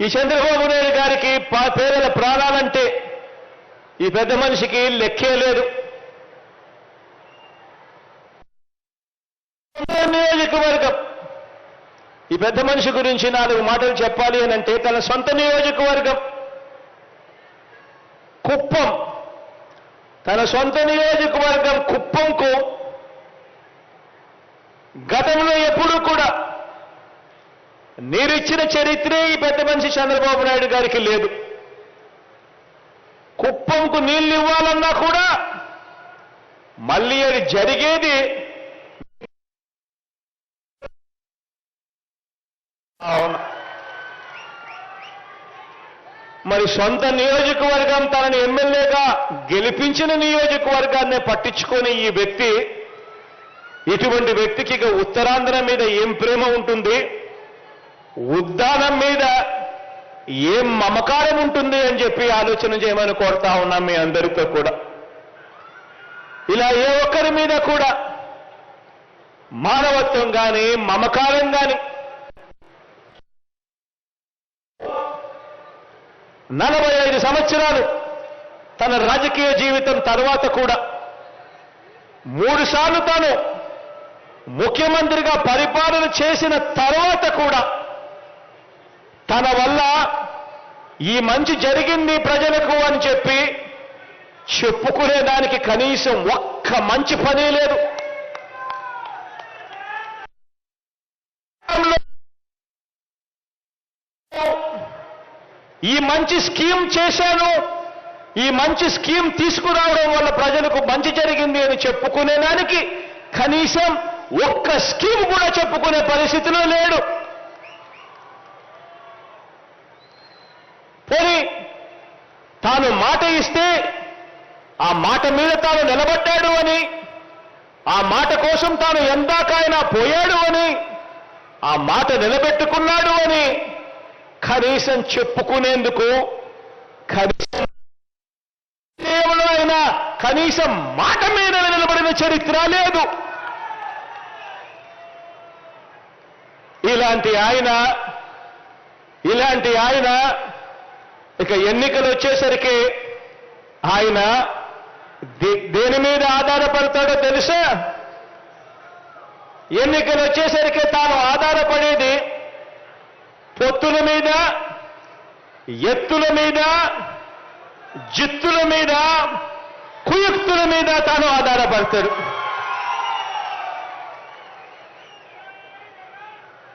ఈ చంద్రబాబు నాయుడు గారికి పా- పేదల ప్రాణాలంటే ఈ పెద్ద మనిషికి లెక్కే లేదు. నియోజకవర్గం. ఈ పెద్ద మనిషి గురించి నాలుగు మాటలు చెప్పాలి అని అంటే తన సొంత నియోజకవర్గం. కుప్పం. తన సొంత నియోజకవర్గం కుప్పంకు గతంలో ఎప్పుడూ కూడా నీరిచ్చిన చరిత్రే ఈ పెద్ద మనిషి చంద్రబాబు నాయుడు గారికి లేదు. కుప్పంకు నీళ్ళు ఇవ్వాలన్నా కూడా మళ్ళీ అది జరిగేది అవును. మరి సొంత నియోజకవర్గం తనని ఎమ్మెల్యేగా గెలిపించిన నియోజకవర్గాన్ని పట్టించుకొని ఈ వ్యక్తి ఇటువంటి వ్యక్తికి ఇక ఉత్తరాంధ్ర మీద ఏం ప్రేమ ఉంటుంది? ఉద్దానం మీద ఏం మమకారం ఉంటుంది అని చెప్పి ఆలోచన చేయమని కోరుతా ఉన్నాం మీ అందరితో కూడా. ఇలా ఏ ఒక్కరి మీద కూడా మానవత్వం కానీ మమకారం కానీ నలభై ఐదు సంవత్సరాలు తన రాజకీయ జీవితం తర్వాత కూడా మూడు సార్లు తాను ముఖ్యమంత్రిగా పరిపాలన చేసిన తర్వాత కూడా తన వల్ల ఈ మంచి జరిగింది ప్రజలకు అని చెప్పి చెప్పుకునేదానికి కనీసం ఒక్క మంచి పని లేదు. ఈ మంచి స్కీమ్ చేశాను. ఈ మంచి స్కీమ్ తీసుకురావడం వల్ల ప్రజలకు మంచి జరిగింది అని చెప్పుకునేదానికి కనీసం ఒక్క స్కీమ్ కూడా చెప్పుకునే పరిస్థితిలో లేడు పోనీ తాను మాట ఇస్తే ఆ మాట మీద తాను నిలబడ్డాడు అని ఆ మాట కోసం తాను ఎందాకైనా పోయాడు అని ఆ మాట నిలబెట్టుకున్నాడు అని కనీసం చెప్పుకునేందుకు కనీసం అయినా కనీసం మాట మీద నిలబడిన చరిత్ర లేదు. ఇలాంటి ఆయన ఇలాంటి ఆయన ఇక ఎన్నికలు వచ్చేసరికి ఆయన దే- దేని మీద ఆధారపడతాడో తెలుసా? ఎన్నికలు వచ్చేసరికి తాను ఆధారపడేది పొత్తుల మీద ఎత్తుల మీద జిత్తుల మీద కుయుక్తుల మీద తాను ఆధారపడతాడు.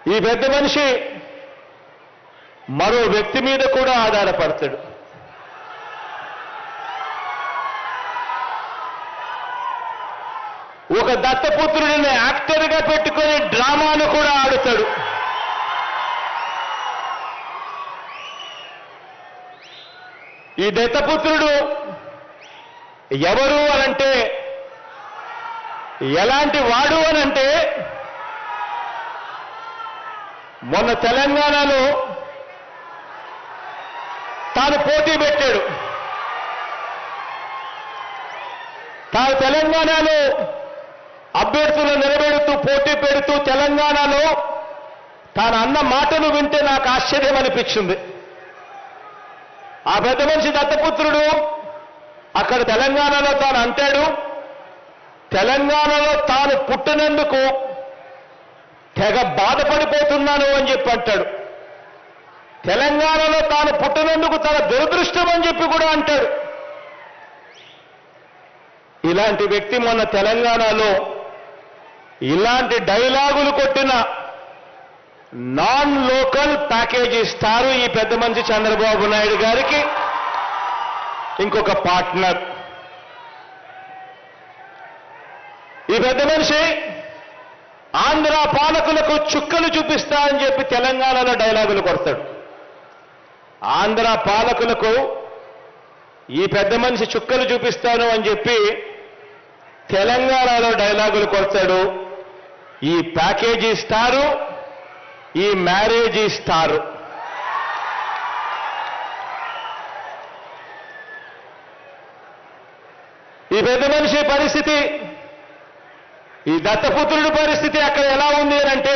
ఈ పెద్ద మనిషి మరో వ్యక్తి మీద కూడా ఆధారపడతాడు. ఒక దత్తపుత్రుడిని యాక్టర్గా పెట్టుకొని డ్రామాను కూడా ఆడుతాడు. ఈ దత్తపుత్రుడు ఎవరు అనంటే ఎలాంటి వాడు అనంటే మొన్న తెలంగాణలో తాను పోటీ పెట్టాడు. తాను తెలంగాణలో అభ్యర్థులు నిలబెడుతూ పోటీ పెడుతూ తెలంగాణలో తాను అన్న మాటలు వింటే నాకు ఆశ్చర్యం అనిపించింది. ఆ పెద్ద మనిషి దత్తపుత్రుడు అక్కడ తెలంగాణలో తాను అంటాడు తెలంగాణలో తాను పుట్టినందుకు తెగ బాధపడిపోతున్నాను అని చెప్పి అంటాడు. తెలంగాణలో తాను పుట్టినందుకు చాలా దురదృష్టం అని చెప్పి కూడా అంటాడు. ఇలాంటి వ్యక్తి మొన్న తెలంగాణలో ఇలాంటి డైలాగులు కొట్టిన నాన్ లోకల్ ప్యాకేజ్ ఇస్తారు ఈ పెద్ద మంచి చంద్రబాబు నాయుడు గారికి. ఇంకొక పార్ట్నర్. ఈ పెద్ద మనిషి ఆంధ్ర పాలకులకు చుక్కలు చూపిస్తా అని చెప్పి తెలంగాణలో డైలాగులు కొడతాడు. ఆంధ్ర పాలకులకు ఈ పెద్ద మనిషి చుక్కలు చూపిస్తాను అని చెప్పి తెలంగాణలో డైలాగులు కొడతాడు. ఈ ప్యాకేజీ ఇస్తారు ఈ మ్యారేజ్ ఇస్తారు ఈ పెద్ద మనిషి పరిస్థితి ఈ దత్తపుత్రుడి పరిస్థితి అక్కడ ఎలా ఉంది అంటే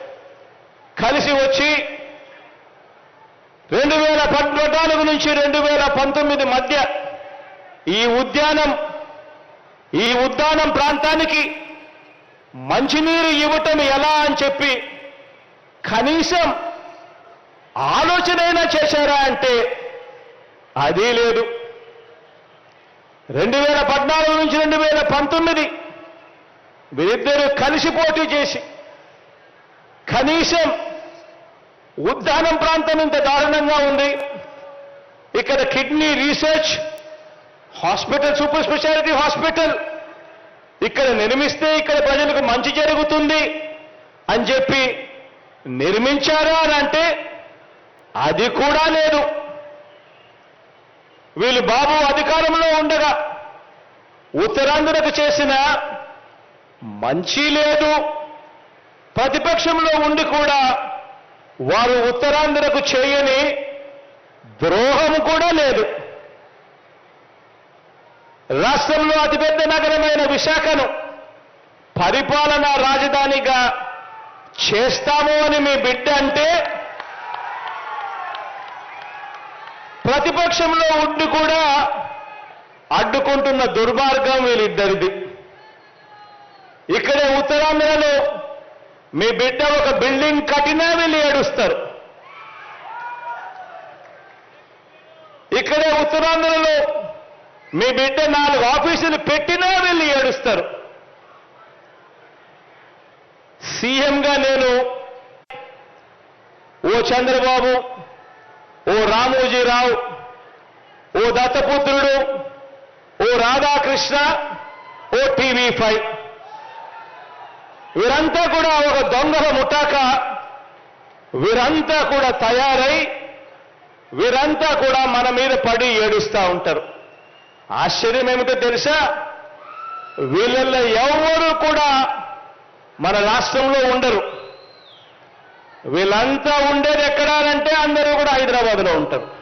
కలిసి వచ్చి రెండు వేల పద్నాలుగు నుంచి రెండు వేల పంతొమ్మిది మధ్య ఈ ఉద్యానం ఈ ఉద్యానం ప్రాంతానికి మంచినీరు ఇవ్వటం ఎలా అని చెప్పి కనీసం ఆలోచనైనా చేశారా అంటే అది లేదు. రెండు వేల పద్నాలుగు నుంచి రెండు వేల పంతొమ్మిది వీరిద్దరూ కలిసి పోటీ చేసి కనీసం ఉద్దానం ప్రాంతం ఇంత దారుణంగా ఉంది. ఇక్కడ kidney research hospital super speciality hospital. ఇక్కడ నిర్మిస్తే ఇక్కడ ప్రజలకు మంచి జరుగుతుంది అని చెప్పి నిర్మించారా అని అంటే అది కూడా లేదు. వీళ్ళు బాబు అధికారంలో ఉండగా ఉత్తరాంధ్రకు చేసిన మంచి లేదు. ప్రతిపక్షంలో ఉండి కూడా వారు ఉత్తరాంధ్రకు చేయని ద్రోహం కూడా లేదు. రాష్ట్రంలో అతిపెద్ద నగరమైన విశాఖను పరిపాలనా రాజధానిగా చేస్తాము అని మీ బిడ్డ అంటే ప్రతిపక్షంలో ఉండి కూడా అడ్డుకుంటున్న దుర్మార్గం వీళ్ళిద్దరిది ఇక్కడే ఉత్తరాంధ్రలో మీ బిడ్డ ఒక బిల్డింగ్ కట్టినా వెళ్ళి ఏడుస్తారు. ఇక్కడే ఉత్తరాంధ్రలో మీ బిడ్డ నాలుగు ఆఫీసులు పెట్టినా వెళ్ళి ఏడుస్తారు. సీఎంగా నేను ఓ చంద్రబాబు ఓ రామోజీరావు ఓ దత్తపుత్రుడు ఓ రాధాకృష్ణ ఓ టీవీ ఫైవ్. వీరంతా కూడా ఒక దొంగల ముఠాక. వీరంతా కూడా తయారై వీరంతా కూడా మన మీద పడి ఏడుస్తూ ఉంటారు. ఆశ్చర్యం ఏమిటో తెలుసా? వీళ్ళల్లో ఎవరు కూడా మన రాష్ట్రంలో ఉండరు. వీళ్ళంతా ఉండేది ఎక్కడానంటే అందరూ కూడా హైదరాబాద్లో ఉంటారు.